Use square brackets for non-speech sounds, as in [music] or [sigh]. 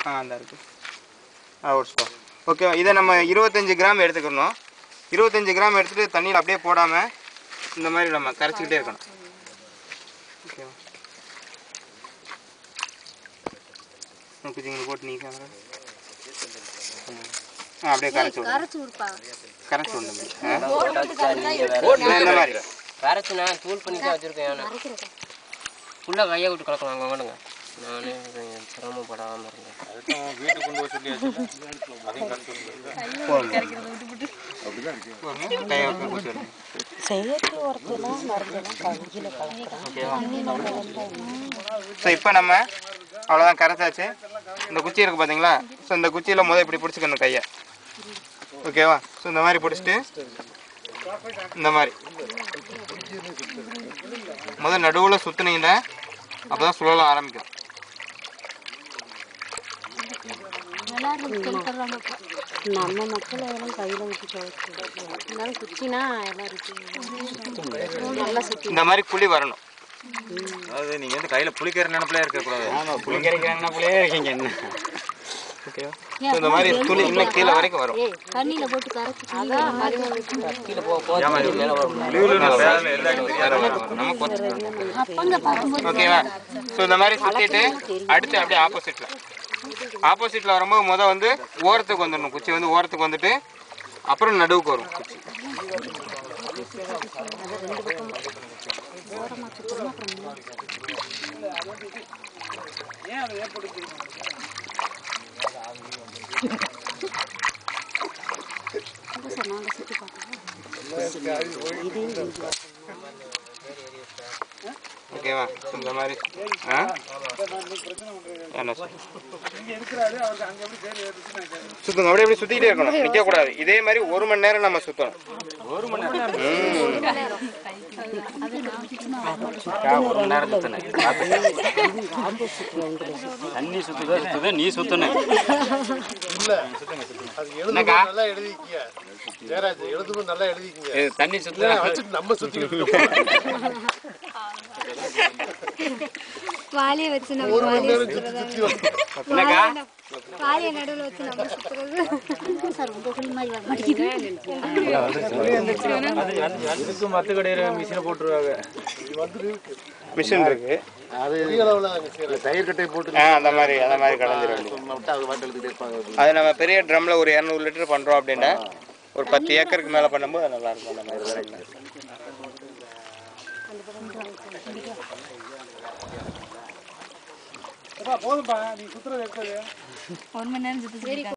ஆ அந்த இருக்கு. ஆ ஒடிச்சுக்கோ ஓகே இதை நம்ம இருபத்தஞ்சி கிராம் எடுத்துக்கணும். இருபத்தஞ்சி கிராம் எடுத்துகிட்டு தண்ணியில் அப்படியே போடாமல் இந்த மாதிரி நம்ம கரைச்சிக்கிட்டே இருக்கணும். ஓகேவா குச்சிங்களை போட்டு நீ கேமரா ஆ அப்படியே கரைச்சி விடுங்க கரைச்சி விடுப்பா கரைச்சி விடுங்க இந்த- இந்த மாதிரி. கரைச்சி நான் தூள் பண்ணி தான் வச்சுருக்கேன் ஃபுல்லாக கையை விட்டு கலக்கலாம் அங்கே வேணுங்க நானே கொஞ்சம் சிரமப்படாமல் இருந்தேன். வீட்டுக்கு கொண்டு போய் சொல்லி செயற்கை உரத்தெல்லாம் மருந்தெல்லாம் ஸோ இப்போ நம்ம அவ்வளோதான் கரைச்சாச்சு. இந்த குச்சி இருக்குது பார்த்தீங்களா ஸோ இந்த குச்சியில் முதல் இப்படி பிடிச்சிக்கணும் கையை. ஓகேவா ஸோ இந்த மாதிரி பிடிச்சிட்டு இந்த மாதிரி. முதல் நடுவில் சுற்றுனீங்கன்னா அப்போ தான் சுழல ஆரம்பிக்கும் நல்லா இருக்கு சொல்லித்தர்றாங்க இப்போ நம்ம மக்கள் அதெல்லாம் கையில வச்சு இருந்தாலும் குச்சினா எல்லாம் இருக்கு நல்லா சுத்தி. இந்த மாதிரி குழி வரணும். அதாவது நீங்க வந்து கையில புளிக்கிற நினைப்புல இருக்க கூடாது புளி கரைக்கிறாங்கனாலே இருக்கீங்க என்ன? ஓகேவா இந்த மாதிரி துளி இன்னும் கீழே வரைக்கும் வரும். தண்ணியில போட்டு கரைச்சி கீழே போக போக மேலே வரும். ஓகேவா ஸோ இந்த மாதிரி சுற்றிட்டு அடுத்து அப்படியே ஆப்போசிட்டில் ஆப்போசிட்டில் வரும்போது முத வந்து ஓரத்துக்கு வந்துடணும். குச்சி வந்து ஓரத்துக்கு வந்துட்டு அப்புறம் நடுவுக்கு வரும் குச்சி. [laughs] சொன்னாங்க சுத்தி ஓகேவா? இந்த மாதிரி. ஆ? என்ன? சுத்துங்க. அப்படியே அப்படியே சுற்றிக்கிட்டே இருக்கணும். நிற்கக்கூடாது இதே மாதிரி ஒரு மணி நேரம் நம்ம சுற்றணும் ஒரு மணி நேரம். தண்ணி சுத்துதா சுத்துதா நீ சுத்தணும் என்னக்கா? நல்லா எழுதிக்கிங்க. ஜெயராஜ் எழுதும்போது நல்லா எழுதிக்கிங்க. இது தண்ணி சுத்துதா. வச்சுட்டு நம்ம சுத்திக்கிட்டு [laughs] வாலிய வச்சு நம்ம வாலிய சுத்துறது. என்னக்கா? வாலிய நடுவில் வச்சு நம்ம சுத்துறது. சார் உங்க ஃபுல் மாதிரி வர மாட்டேங்குது. அதுக்கு மத்து கடையில மிஷினை போட்டுருவாங்க? மிஷின் இருக்கு. செய்யலாம் தயிர் கட்டை போட்டு அந்த மாதிரி அந்த மாதிரி கலந்துட வேண்டியது சும்மா விட்டு அது அது நம்ம பெரிய ட்ரம்ல ஒரு இரநூறு லிட்டர் பண்றோம் அப்படின்னா ஒரு பத்து ஏக்கருக்கு மேல பண்ணும்போது அது நல்லா இருக்கும் அந்த மாதிரி வேலைகள். ஒரு மணி நேரம் சுத்தி